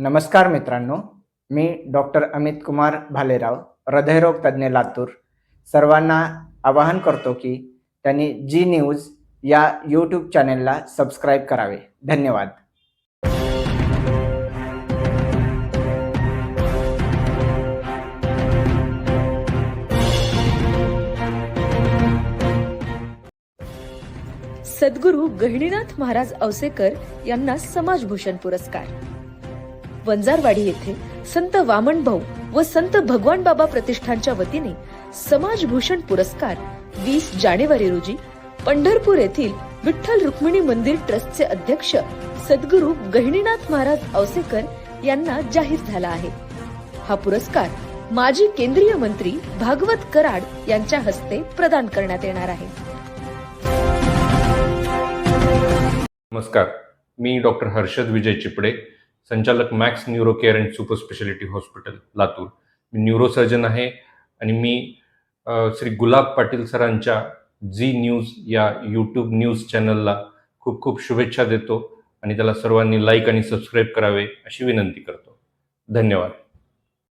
नमस्कार मित्रांनो मी डॉक्टर अमित कुमार भालेराव हृदयरोग तज्ज्ञ लातूर. सर्वांना आवाहन करतो की त्यांनी जी न्यूज या यूट्यूब चॅनेलला सबस्क्राईब करावे. धन्यवाद. सद्गुरू गहिनीनाथ महाराज औसेकर यांना समाजभूषण पुरस्कार. वंजारवाडी येथे संत वामन भाऊ व संत भगवान बाबा प्रतिष्ठानच्या वतीने समाजभूषण पुरस्कार वीस जानेवारी रोजी पंढरपूर येथील विठ्ठल रुक्मिणी मंदिर ट्रस्टचे अध्यक्ष सद्गुरू गहिनीनाथ महाराज औसेकर यांना जाहीर झाला आहे. हा पुरस्कार माजी केंद्रीय मंत्री भागवत कराड यांच्या हस्ते प्रदान करण्यात येणार आहे. नमस्कार. मी डॉक्टर हर्षद विजय चिपडे संचालक Max Neuro Care and super speciality hospital Latur. Me neurosurgeon आहे आणि मी श्री गुलाब पाटील सरांच्या झी न्यूज या यूट्यूब न्यूज चॅनलला खूप खूप शुभेच्छा देतो आणि त्याला सर्वांनी लाईक आणि सबस्क्राईब करावे अशी विनंती करतो. धन्यवाद.